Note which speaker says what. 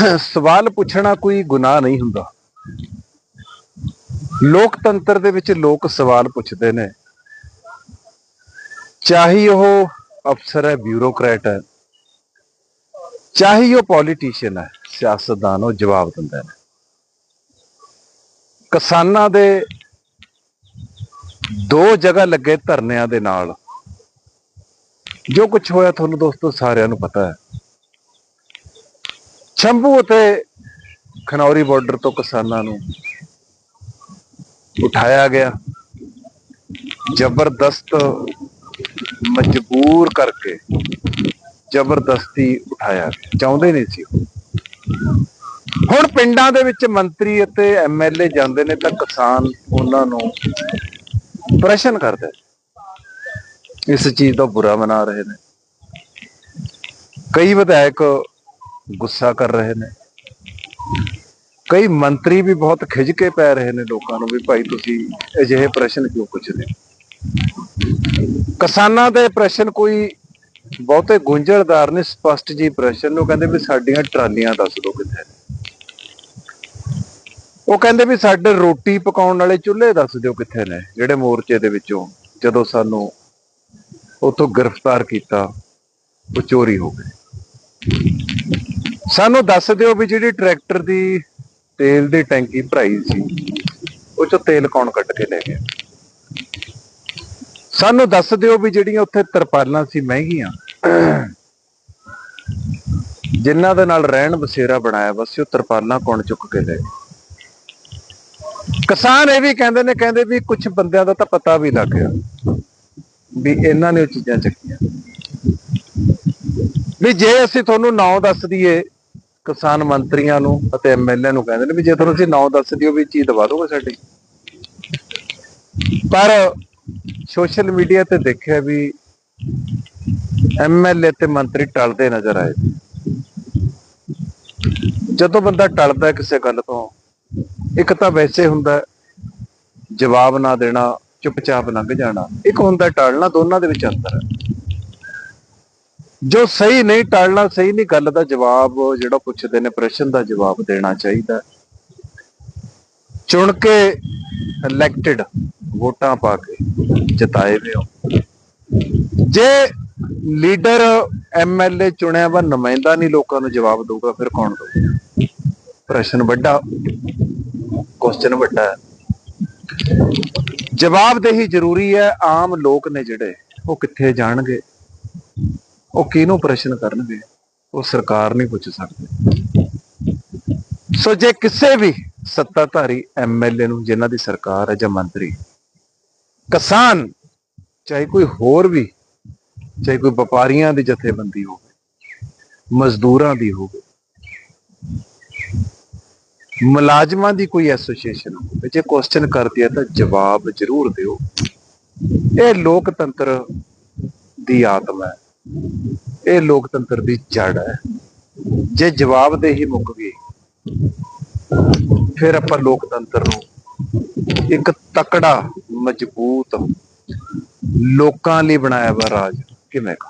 Speaker 1: ਸਵਾਲ ਪੁੱਛਣਾ ਕੋਈ ਗੁਨਾਹ ਨਹੀਂ ਹੁੰਦਾ। ਲੋਕਤੰਤਰ ਦੇ ਵਿੱਚ ਲੋਕ ਸਵਾਲ ਪੁੱਛਦੇ ਨੇ। ਚਾਹੇ ਉਹ ਅਫਸਰ ਹੈ, ਬਿਊਰੋਕਰੇਟ ਹੈ, ਚਾਹੇ ਉਹ ਪੋਲੀਟੀਸ਼ੀਅਨ ਹੈ, ਸਿਆਸਤਦਾਨ ਉਹ ਜਵਾਬ ਦਿੰਦੇ ਨੇ ਕਿਸਾਨਾਂ ਦੇ ਦੋ ਜਗ੍ਹਾ ਲੱਗੇ ਧਰਨਿਆਂ ਦੇ ਨਾਲ। ਜੋ ਕੁਝ ਹੋਇਆ ਤੁਹਾਨੂੰ ਦੋਸਤੋ ਸਾਰਿਆਂ ਨੂੰ ਪਤਾ ਹੈ। ਸ਼ੰਭੂ ਅਤੇ ਖਨੌਰੀ ਬਾਰਡਰ ਤੋਂ ਕਿਸਾਨਾਂ ਨੂੰ ਉਠਾਇਆ ਗਿਆ। ਜ਼ਬਰਦਸਤ ਮਜਬੂਰ ਕਰਕੇ ਜ਼ਬਰਦਸਤੀ ਉਠਾਇਆ ਚਾਹੁੰਦੇ ਨਹੀਂ ਸੀ ਹੁਣ ਪਿੰਡਾਂ ਦੇ ਵਿੱਚ ਮੰਤਰੀ ਅਤੇ ਐਮਐਲਏ ਜਾਂਦੇ ਨੇ ਤਾਂ ਕਿਸਾਨ ਉਹਨਾਂ ਨੂੰ ਪ੍ਰਸ਼ਨ ਕਰਦੇ ਇਸ ਚੀਜ਼ ਦਾ ਬੁਰਾ ਮਨਾ ਰਹੇ ਨੇ। ਕਈ ਵਿਧਾਇਕ ਗੁੱਸਾ ਕਰ ਰਹੇ ਨੇ। ਕਈ ਮੰਤਰੀ ਵੀ ਬਹੁਤ ਖਿਜ ਕੇ ਪੈ ਰਹੇ ਨੇ ਲੋਕਾਂ ਨੂੰ ਵੀ ਭਾਈ ਤੁਸੀਂ ਅਜਿਹੇ ਪ੍ਰਸ਼ਨ ਕਿਉਂ ਪੁੱਛਦੇ? ਹੋ ਕਿਸਾਨਾਂ ਦੇ ਪ੍ਰਸ਼ਨ ਕੋਈ ਬਹੁਤੇ ਗੁੰਝਲਦਾਰ ਨੇ, ਸਪਸ਼ਟ ਜੀ ਪ੍ਰਸ਼ਨ ਨੂੰ। ਕਹਿੰਦੇ ਵੀ ਸਾਡੀਆਂ ਟਰਾਲੀਆਂ ਦੱਸ ਦਿਓ ਕਿੱਥੇ ਨੇ। ਉਹ ਕਹਿੰਦੇ ਵੀ ਸਾਡੇ ਰੋਟੀ ਪਕਾਉਣ ਵਾਲੇ ਚੁੱਲ੍ਹੇ ਦੱਸ ਦਿਓ ਕਿੱਥੇ ਨੇ, ਜਿਹੜੇ ਮੋਰਚੇ ਦੇ ਵਿੱਚੋਂ ਜਦੋਂ ਸਾਨੂੰ ਉਥੋਂ ਗ੍ਰਿਫਤਾਰ ਕੀਤਾ, ਉਹ ਚੋਰੀ ਹੋ ਗਏ। ਸਾਨੂੰ ਦੱਸ ਦਿਓ ਵੀ ਜਿਹੜੀ ਟਰੈਕਟਰ ਦੀ ਤੇਲ ਦੀ ਟੈਂਕੀ ਭਰਾਈ ਸੀ, ਉਹ ਚੋਂ ਤੇਲ ਕੌਣ ਕੱਢ ਕੇ ਲੈ ਗਿਆ? ਸਾਨੂੰ ਦੱਸ ਦਿਓ ਵੀ ਜਿਹੜੀਆਂ ਉੱਥੇ ਤਰਪਾਲਾਂ ਸੀ ਮਹਿੰਗੀਆਂ, ਜਿਨ੍ਹਾਂ ਦੇ ਨਾਲ ਰਹਿਣ ਬਸੇਰਾ ਬਣਾਇਆ ਵਾ ਸੀ ਉਹ ਤਰਪਾਲਾਂ ਕੌਣ ਚੁੱਕ ਕੇ ਲੈ ਕਿਸਾਨ ਇਹ ਵੀ ਕਹਿੰਦੇ ਨੇ, ਕਹਿੰਦੇ ਵੀ ਕੁਝ ਬੰਦਿਆਂ ਦਾ ਤਾਂ ਪਤਾ ਵੀ ਲੱਗ ਗਿਆ ਵੀ ਇਹਨਾਂ ਨੇ ਉਹ ਚੀਜ਼ਾਂ ਚੱਕੀਆਂ। ਵੀ ਜੇ ਅਸੀਂ ਤੁਹਾਨੂੰ ਨਾਂ ਦੱਸ ਦਈਏ ਕਿਸਾਨ ਮੰਤਰੀਆਂ ਨੂੰ ਅਤੇ ਐਮਐਲਏ ਨੂੰ ਕਹਿੰਦੇ ਨੇ ਵੀ ਜੇ ਤੁਹਾਨੂੰ ਅਸੀਂ ਨਾਂ ਦੱਸ ਦਿਓ ਵੀ ਚੀਜ਼ ਦਵਾ ਦੋਗੇ ਸਾਡੀ। ਪਰ ਸੋਸ਼ਲ ਮੀਡੀਆ ਤੇ ਦੇਖਿਆ ਵੀ ਐਮਐਲਏ ਤੇ ਮੰਤਰੀ ਟਲਦੇ ਨਜ਼ਰ ਆਏ। ਜਦੋਂ ਬੰਦਾ ਟਲਦਾ ਕਿਸੇ ਗੱਲ ਤੋਂ, ਇੱਕ ਤਾਂ ਵੈਸੇ ਹੁੰਦਾ ਜਵਾਬ ਨਾ ਦੇਣਾ, ਚੁੱਪਚਾਪ ਲੰਘ ਜਾਣਾ, ਇੱਕ ਹੁੰਦਾ ਟਲਣਾ, ਦੋਨਾਂ ਦੇ ਵਿੱਚ ਅੰਤਰ ਹੈ। ਜੋ ਸਹੀ ਨਹੀਂ ਟਾਲਣਾ, ਸਹੀ ਨਹੀਂ ਗੱਲ ਦਾ ਜਵਾਬ ਜਿਹੜਾ ਪੁੱਛਦੇ ਨੇ ਪ੍ਰਸ਼ਨ ਦਾ ਜਵਾਬ ਦੇਣਾ ਚਾਹੀਦਾ। ਚੁਣ ਕੇ ਇਲੈਕਟਿਡ ਵੋਟਾਂ ਪਾ ਕੇ ਜਿਤਾਏ ਵੇ ਹੋ। ਜੇ ਲੀਡਰ ਐਮਐਲਏ ਚੁਣਿਆ ਵਾ, ਨੁਮਾਇੰਦਾ ਨਹੀਂ ਲੋਕਾਂ ਨੂੰ ਜਵਾਬ ਦਊਗਾ, ਫਿਰ ਕੌਣ ਦਊਗਾ? ਪ੍ਰਸ਼ਨ ਵੱਡਾ ਕੁਐਸਚਨ ਵੱਡਾ ਹੈ। ਜਵਾਬਦੇਹੀ ਜ਼ਰੂਰੀ ਹੈ, ਆਮ ਲੋਕ ਨੇ ਜਿਹੜੇ, ਉਹ ਕਿੱਥੇ ਜਾਣਗੇ? ਉਹ ਕਿਹਨੂੰ ਪ੍ਰਸ਼ਨ ਕਰਨਗੇ? ਉਹ ਸਰਕਾਰ ਨਹੀਂ ਪੁੱਛ ਸਕਦੇ। ਸੋ ਜੇ ਕਿਸੇ ਵੀ ਸੱਤਾਧਾਰੀ ਐਮਐਲਏ ਨੂੰ, ਜਿਨ੍ਹਾਂ ਦੀ ਸਰਕਾਰ ਹੈ ਜਾਂ ਮੰਤਰੀ, ਕਿਸਾਨ, ਚਾਹੇ ਕੋਈ ਹੋਰ ਵੀ, ਚਾਹੇ ਕੋਈ ਵਪਾਰੀਆਂ ਦੀ ਜਥੇਬੰਦੀ ਹੋਵੇ, ਮਜ਼ਦੂਰਾਂ ਦੀ ਹੋਵੇ, ਮੁਲਾਜ਼ਮਾਂ ਦੀ ਕੋਈ ਐਸੋਸੀਏਸ਼ਨ ਹੋਵੇ, ਜੇ ਕੁਐਸਚਨ ਕਰਦੀ ਹੈ ਤਾਂ ਜਵਾਬ ਜ਼ਰੂਰ ਦਿਓ। ਇਹ ਲੋਕਤੰਤਰ ਦੀ ਆਤਮਾ ਹੈ। ਇਹ ਲੋਕਤੰਤਰ ਦੀ ਜੜ ਹੈ। ਜੇ ਜਵਾਬ ਦੇ ਹੀ ਮੁੱਕ ਗਈ, ਫਿਰ ਆਪਾਂ ਲੋਕਤੰਤਰ ਨੂੰ ਇੱਕ ਤਕੜਾ, ਮਜ਼ਬੂਤ ਲੋਕਾਂ ਲਈ ਬਣਾਇਆ ਵਾ ਰਾਜ ਕਿਵੇਂ ਕਹਾਂਗੇ